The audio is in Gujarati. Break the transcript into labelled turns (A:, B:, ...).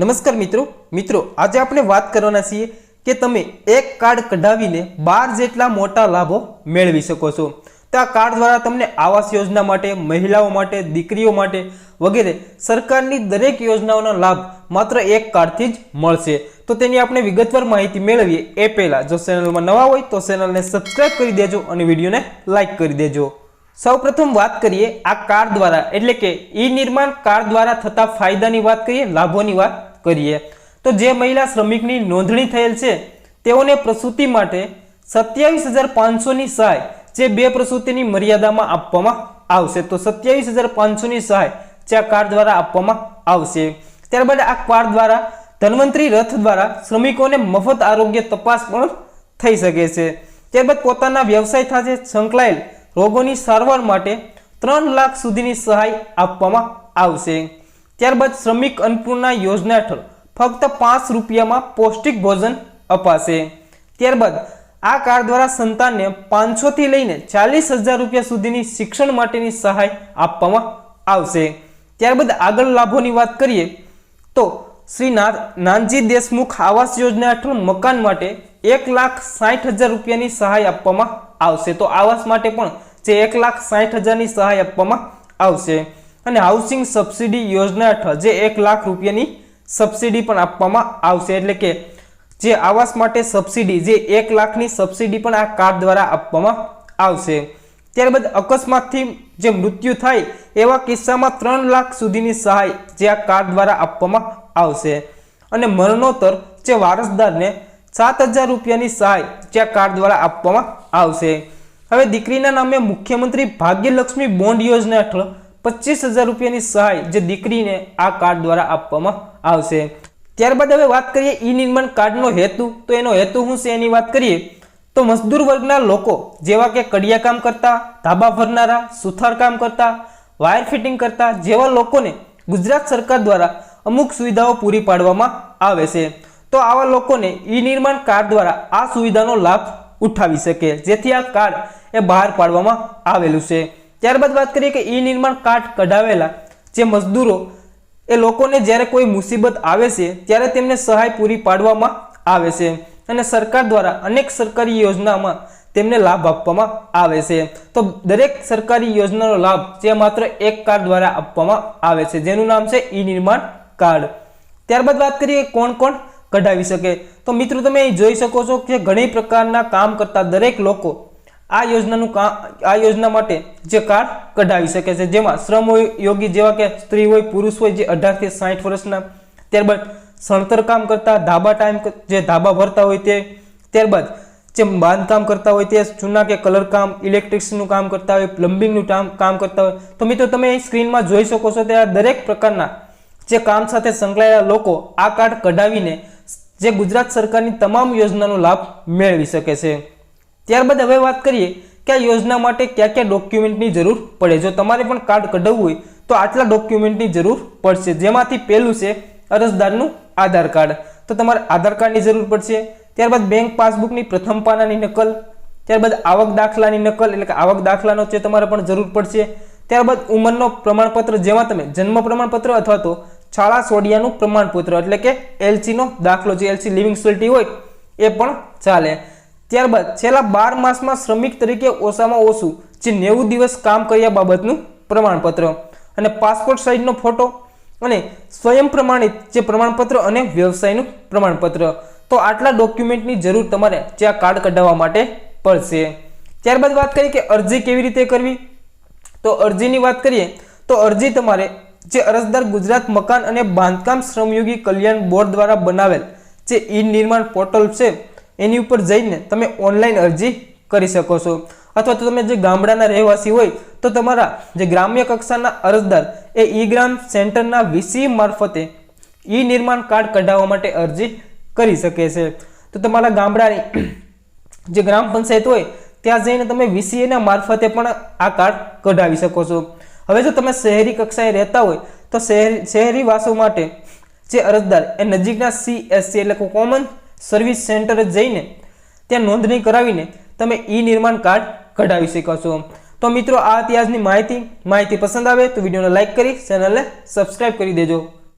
A: નમસ્કાર મિત્રો. મિત્રો, આજે આપણે વાત કરવાના છીએ કે તમે એક કાર્ડ કઢાવીને બાર જેટલા મોટા લાભો મેળવી શકો છો. તો આ કાર્ડ દ્વારા તમને આવાસ યોજના માટે, મહિલાઓ માટે, દીકરીઓ માટે વગેરે સરકારની દરેક યોજનાઓનો લાભ માત્ર એક કાર્ડથી જ મળશે. તો તેની આપણે વિગતવાર માહિતી મેળવીએ એ પહેલાં. જો ચેનલમાં નવા હોય તો ચેનલને સબસ્ક્રાઇબ કરી દેજો અને વિડીયોને લાઇક કરી દેજો. સૌપ્રથમ વાત કરીએ આ કાર્ડ દ્વારા. એટલે કે ઈ નિર્માણ કાર્ડ દ્વારા થતા ફાયદાની વાત કરીએ, લાભોની વાત કરીએ. તો જે મહિલા શ્રમિકની નોંધણી થયેલ છે, તેઓને પ્રસૂતિ માટે સત્યાવીસ હજાર પાંચસોની સહાય જે બે પ્રસૂતિની મર્યાદામાં આપવામાં આવશે. તો સત્યાવીસ હજાર પાંચસોની સહાય જે આ કાર્ડ દ્વારા આપવામાં આવશે. ત્યારબાદ આ કાર્ડ દ્વારા ધન્વંતરી રથ દ્વારા શ્રમિકોને મફત આરોગ્ય તપાસ પણ થઈ શકે છે. ત્યારબાદ પોતાના વ્યવસાય સાથે સંકળાયેલ રોગોની સારવાર માટે ત્રણ લાખ સુધીની સહાય આપવામાં આવશે. ત્યારબાદ શ્રમિક અન્નપૂર્ણા યોજના હેઠળ ફક્ત પાંચ રૂપિયામાં પૌષ્ટિક ભોજન અપાશે. ત્યારબાદ આ કાર્ડ દ્વારા સંતાનને પાંચસોથી લઈને ચાલીસ હજાર રૂપિયા સુધીની શિક્ષણ માટેની સહાય આપવામાં આવશે. ત્યારબાદ આગળ લાભોની વાત કરીએ તો શ્રી નાનજી દેશમુખ આવાસ યોજના હેઠળ મકાન માટે એક લાખ સાઠ હજાર રૂપિયાની સહાય આપવામાં આવશે. તો આવાસ માટે પણ જે એક લાખ સાઠ હજારની સહાય આપવામાં આવશે. અને હાઉસિંગ સબસિડી યોજના હેઠળ જે એક લાખ રૂપિયાની સબસિડી પણ આપવામાં આવશે. એટલે કે જે આવાસ માટે સબસિડી જે એક લાખની સબસિડી પણ આ કાર્ડ દ્વારા આપવામાં આવશે. ત્યારબાદ અકસ્માતથી જે મૃત્યુ થાય એવા કિસ્સામાં ત્રણ લાખ સુધીની સહાય જે આ કાર્ડ દ્વારા આપવામાં આવશે. અને મરણોત્તર જે વારસદારને સાત હજાર રૂપિયાની સહાય જે આ કાર્ડ દ્વારા આપવામાં આવશે. હવે દીકરીના નામે મુખ્યમંત્રી ભાગ્યલક્ષ્મી બોન્ડ યોજના હેઠળ પચીસ હજાર રૂપિયાની સહાય જે દીકરીને આ કાર્ડ દ્વારા આપવામાં આવશે. ત્યારબાદ હવે વાત કરીએ ઈ નિર્માણ કાર્ડનો હેતુ. તો એનો હેતુ શું છે એની વાત કરીએ. તો મજદૂર વર્ગના લોકો જેવા કે કડિયા કામ કરતા, ધાબા ભરનારા સુથાર કામ કરતા, વાયર ફિટિંગ કરતા જેવા લોકોને ગુજરાત સરકાર દ્વારા અમુક સુવિધાઓ પૂરી પાડવામાં આવે છે. તો આવા લોકોને ઈ નિર્માણ કાર્ડ દ્વારા આ સુવિધાનો લાભ ઉઠાવી શકે. જેથી આ કાર્ડ એ બહાર પાડવામાં આવેલું છે. ત્યારબાદ વાત કરીએ કે ઈ નિર્માણ કાર્ડ કઢાવેલા જે મજદૂરો, એ લોકોને જ્યારે કોઈ મુસીબત આવે છે, ત્યારે તેમને સહાય પૂરી પાડવામાં આવે છે અને સરકાર દ્વારા અનેક સરકારી યોજનામાં તેમને લાભ આપવામાં આવે છે. તો દરેક સરકારી યોજનાનો લાભ જે માત્ર એક કાર્ડ દ્વારા આપવામાં આવે છે, જેનું નામ છે ઈ નિર્માણ કાર્ડ ત્યારબાદ વાત કરીએ કોણ કોણ કઢાવી શકે. તો મિત્રો, તમે જોઈ શકો છો કે ઘણી પ્રકારના કામ કરતા દરેક લોકો આ યોજનાનું આ યોજના માટે જે કાર્ડ કઢાવી શકે છે, જેમાં શ્રમ યોગી જેવા કે સ્ત્રી હોય, પુરુષ હોય, જે અઢારથી સાઠ વર્ષના, ત્યારબાદ સણતર કામ કરતા, ધાબા ટાઈમ જે ધાબા ભરતા હોય તે, ત્યારબાદ જે બાંધકામ કરતા હોય તે, ચૂના કે કલર કામ ઇલેક્ટ્રિક્સનું કામ કરતા હોય પ્લમ્બિંગનું કામ કરતા હોય. તો મિત્રો, તમે સ્ક્રીનમાં જોઈ શકો છો તે આ દરેક પ્રકારના જે કામ સાથે સંકળાયેલા લોકો આ કાર્ડ કઢાવીને જે ગુજરાત સરકારની તમામ યોજનાનો લાભ મેળવી શકે છે. ત્યારબાદ હવે વાત કરીએ કે આ યોજના માટે કયા કયા ડોક્યુમેન્ટની જરૂર પડે. જો તમારે પણ કાર્ડ કઢાવવું હોય, તો આટલા ડોક્યુમેન્ટની જરૂર પડશે. જેમાંથી પહેલું છે અરજદારનું આધાર કાર્ડ. તો તમારે આધાર કાર્ડની જરૂર પડશે. ત્યારબાદ બેંક પાસબુકની પ્રથમ પાનાની નકલ. ત્યારબાદ આવક દાખલાની નકલ, એટલે કે આવક દાખલાનો છે તમારે પણ જરૂર પડશે. ત્યારબાદ ઉંમરનો પ્રમાણપત્ર, જેમાં તમે જન્મ પ્રમાણપત્ર અથવા તો છાળા સોડિયાનું પ્રમાણપત્ર, એટલે કે એલસીનો દાખલો, જે એલસી લિવિંગ સોલ્ટી હોય, એ પણ ચાલે. ત્યારબાદ છેલ્લા બાર માસમાં શ્રમિક તરીકે ઓછામાં ઓછું જે નેવું દિવસ કામ કર્યા બાબતનું પ્રમાણપત્ર અને પાસપોર્ટ સાઇઝનો ફોટો અને સ્વયં પ્રમાણિત જે પ્રમાણપત્ર અને વ્યવસાયનું પ્રમાણપત્ર. તો આટલા ડોક્યુમેન્ટની જરૂર તમારે જે આ કાર્ડ કઢાવવા માટે પડશે. ત્યારબાદ વાત કરીએ કે અરજી કેવી રીતે કરવી? તો અરજીની વાત કરીએ તો અરજી તમારે જે અરજદાર ગુજરાત મકાન અને બાંધકામ શ્રમયોગી કલ્યાણ બોર્ડ દ્વારા બનાવેલ જે ઈ નિર્માણ પોર્ટલ છે એની ઉપર જઈને તમે ઓનલાઈન અરજી કરી શકો છો. અથવા તો તમે જે ગામડાના રહેવાસી હોય, તો તમારા જે ગ્રામ્ય કક્ષાના અરજદાર એ ઈ ગ્રામ સેન્ટરના વીસી મારફતે ઈ નિર્માણ કાર્ડ કઢાવવા માટે અરજી કરી શકે છે. તો તમારા ગામડાની જે ગ્રામ પંચાયત હોય, ત્યાં જઈને તમે વીસીએના મારફતે પણ આ કાર્ડ કઢાવી શકો છો. હવે જો તમે શહેરી કક્ષાએ રહેતા હોય, તો શહેરી શહેરીવાસો માટે જે અરજદાર એ નજીકના સીએસસી એટલે કોમન સર્વિસ સેન્ટરે જઈને ત્યાં નોંધણી કરાવીને તમે ઈ નિર્માણ કાર્ડ કઢાવી શકો છો. તો મિત્રો, આ આજની માહિતી. માહિતી પસંદ આવે તો વિડીયોને લાઇક કરી, ચેનલને સબસ્ક્રાઇબ કરી દેજો.